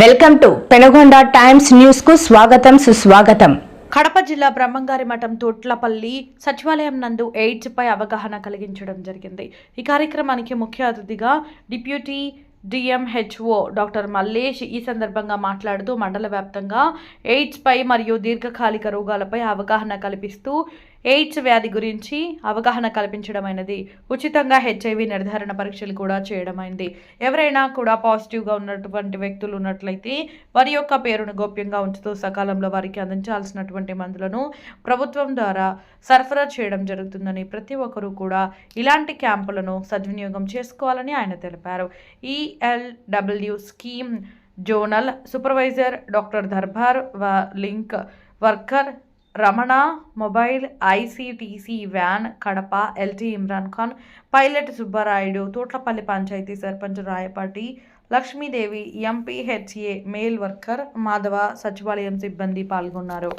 Welcome to Penagonda times న్యూస్కు స్వాగతం సుస్వాగతం. కడప జిల్లా బ్రహ్మంగారి మఠం తోట్లపల్లి సచివాలయం నందు ఎయిడ్స్ పై అవగాహన కలిగించడం జరిగింది. ఈ కార్యక్రమానికి ముఖ్య అతిథిగా డిప్యూటీ డిఎంహెచ్ఓ డాక్టర్ మల్లేష్ ఈ సందర్భంగా మాట్లాడుతూ మండల వ్యాప్తంగా ఎయిడ్స్పై మరియు దీర్ఘకాలిక రోగాలపై అవగాహన కల్పిస్తూ ఎయిడ్స్ వ్యాధి గురించి అవగాహన కల్పించడమైనది. ఉచితంగా హెచ్ఐవి నిర్ధారణ పరీక్షలు కూడా చేయడమైంది. ఎవరైనా కూడా పాజిటివ్గా ఉన్నటువంటి వ్యక్తులు ఉన్నట్లయితే వారి యొక్క పేరును గోప్యంగా ఉంచుతూ సకాలంలో వారికి అందించాల్సినటువంటి మందులను ప్రభుత్వం ద్వారా సరఫరా చేయడం జరుగుతుందని ప్రతి ఒక్కరూ కూడా ఇలాంటి క్యాంపులను సద్వినియోగం చేసుకోవాలని ఆయన తెలిపారు. ఈ PLW scheme. Zonal supervisor doctor Darbar వ link. Worker Ramana mobile ICTC van Kadapa LT Imran Khan pilot Subbarayudu Totlapalli panchayati sarpanch Rayapati Lakshmidevi MPHA male worker Madhava సచివాలయం సిబ్బంది పాల్గొన్నారు.